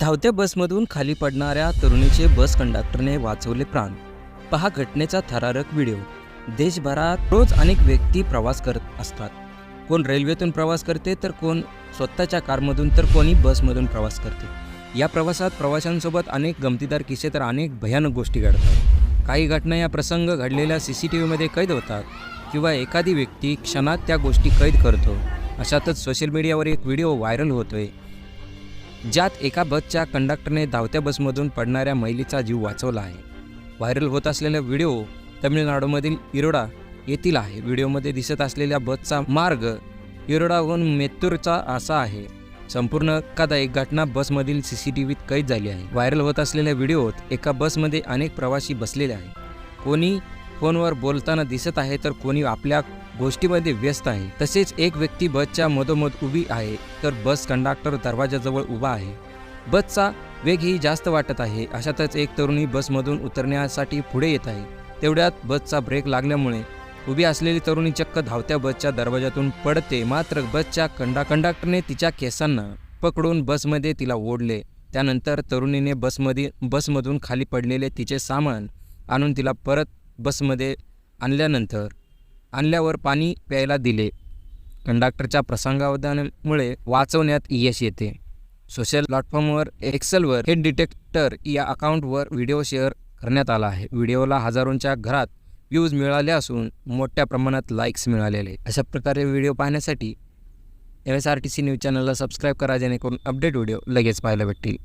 धावत्या बसमधून खाली पडणाऱ्या तरुणीचे बस कंडक्टरने वाचवले प्राण. पहा घटनेचा थरारक व्हिडिओ. देशभरात रोज अनेक व्यक्ती प्रवास करत असतात. कोण रेल्वेतून प्रवास करते तर कोण स्वतःच्या कारमधून तर कोणी बसमधून प्रवास करते. या प्रवासात प्रवाशांसोबत अनेक गमतीदार किस्से तर अनेक भयानक गोष्टी घडतात. काही घटना या प्रसंग घडलेल्या सी सी टी व्हीमध्ये कैद होतात किंवा एखादी व्यक्ती क्षणात त्या गोष्टी कैद करतो. अशातच सोशल मीडियावर एक व्हिडिओ व्हायरल होतोय. ज्यात एका बसच्या कंडक्टरने धावत्या बसमधून पडणाऱ्या महिलेचा जीव वाचवला आहे. व्हायरल होत असलेला व्हिडिओ तमिळनाडूमधील इरोडा येथील आहे. व्हिडिओमध्ये दिसत असलेल्या बसचा मार्ग इरोडाहून मेत्तूरचा असा आहे. संपूर्ण कदा एक घटना बसमधील सी सी टी व्हीत कैद झाली आहे. व्हायरल होत असलेल्या व्हिडिओत एका बसमध्ये अनेक प्रवासी बसलेले आहे कोणी फोनवर बोलताना दिसत आहे तर कोणी आपल्या गोष्टीमध्ये व्यस्त आहे. तसेच एक व्यक्ती बसच्या मधोमध उभी आहे तर बस कंडक्टर दरवाजाजवळ उभा आहे. बसचा वेगही जास्त वाटत आहे. अशातच एक तरुणी बसमधून उतरण्यासाठी पुढे येत आहे. तेवढ्यात बसचा ब्रेक लागल्यामुळे उभी असलेली तरुणी चक्क धावत्या बसच्या दरवाजातून पडते. मात्र बसच्या कंडा कंडक्टरने तिच्या केसांना पकडून बसमध्ये तिला ओढले. त्यानंतर तरुणीने बसमध्ये बसमधून खाली पडलेले तिचे सामान आणून तिला परत बसमध्ये आणल्यानंतर आणल्यावर पाणी प्यायला दिले. कंडक्टरच्या प्रसंगावधानामुळे वाचवण्यात यश येते. सोशल प्लॅटफॉर्मवर एक्सेलवर हे डिटेक्टर या अकाउंटवर व्हिडिओ शेअर करण्यात आला आहे. व्हिडिओला हजारोंच्या घरात व्ह्यूज मिळाले असून मोठ्या प्रमाणात लाईक्स मिळालेले. अशा प्रकारे व्हिडिओ पाहण्यासाठी M S R T C news चॅनलला सबस्क्राईब करा जेणेकरून अपडेट व्हिडिओ लगेच पाहायला भेटतील.